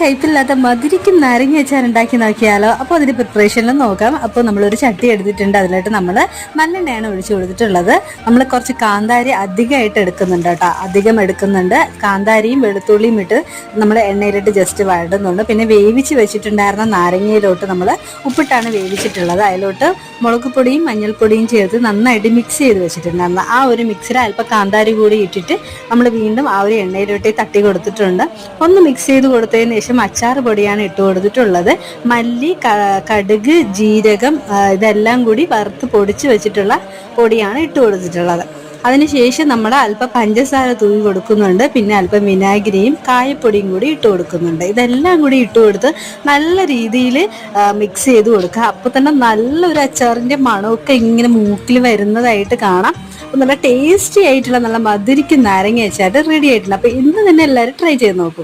കയ്പില്ലാത്ത മധുരിക്കും നാരങ്ങ അച്ചാർ ഉണ്ടാക്കി നോക്കിയാലോ? അപ്പോൾ അതിന്റെ പ്രിപ്പറേഷനിൽ നോക്കാം. അപ്പോൾ നമ്മളൊരു ചട്ടി എടുത്തിട്ടുണ്ട്. അതിലായിട്ട് നമ്മൾ നല്ലെണ്ണയാണ് ഒഴിച്ചു കൊടുത്തിട്ടുള്ളത്. നമ്മൾ കുറച്ച് കാന്താരി അധികമായിട്ട് എടുക്കുന്നുണ്ട് കേട്ടോ. അധികം എടുക്കുന്നുണ്ട്. കാന്താരിയും വെളുത്തുള്ളിയും ഇട്ട് നമ്മൾ എണ്ണയിലിട്ട് ജസ്റ്റ് വഴടുന്നുണ്ട് പിന്നെ വേവിച്ച് വെച്ചിട്ടുണ്ടായിരുന്ന നാരങ്ങയിലോട്ട് നമ്മൾ ഉപ്പിട്ടാണ് വേവിച്ചിട്ടുള്ളത്. അതിലോട്ട് മുളക് പൊടിയും മഞ്ഞൾപ്പൊടിയും ചേർത്ത് നന്നായിട്ട് മിക്സ് ചെയ്ത് വെച്ചിട്ടുണ്ടായിരുന്നു. ആ ഒരു മിക്സിൽ അല്പം കാന്താരി കൂടി ഇട്ടിട്ട് നമ്മൾ വീണ്ടും ആ ഒരു എണ്ണയിലോട്ട് തട്ടി കൊടുത്തിട്ടുണ്ട്. ഒന്ന് മിക്സ് ചെയ്ത് കൊടുത്തതിന് ശേഷം അച്ചാർ പൊടിയാണ് ഇട്ട് കൊടുത്തിട്ടുള്ളത്. മല്ലി കടുക് ജീരകം ഇതെല്ലാം കൂടി വറുത്ത് പൊടിച്ച് വെച്ചിട്ടുള്ള പൊടിയാണ് ഇട്ട് കൊടുത്തിട്ടുള്ളത്. അതിനുശേഷം നമ്മൾ അല്പം പഞ്ചസാര തൂവി കൊടുക്കുന്നുണ്ട്. പിന്നെ അല്പം വിനാഗിരിയും കായപ്പൊടിയും കൂടി ഇട്ട് കൊടുക്കുന്നുണ്ട്. ഇതെല്ലാം കൂടി ഇട്ട് കൊടുത്ത് നല്ല രീതിയിൽ മിക്സ് ചെയ്ത് കൊടുക്കുക. അപ്പോൾ തന്നെ നല്ലൊരു അച്ചാറിന്റെ മണമൊക്കെ ഇങ്ങനെ മൂക്കിൽ വരുന്നതായിട്ട് കാണാം. അപ്പോൾ നല്ല ടേസ്റ്റി ആയിട്ടുള്ള നല്ല മധുരിക്കും നാരങ്ങ അച്ചാർ റെഡി ആയിട്ടുണ്ട്. അപ്പോൾ ഇന്ന് തന്നെ എല്ലാവരും ട്രൈ ചെയ്ത് നോക്കും.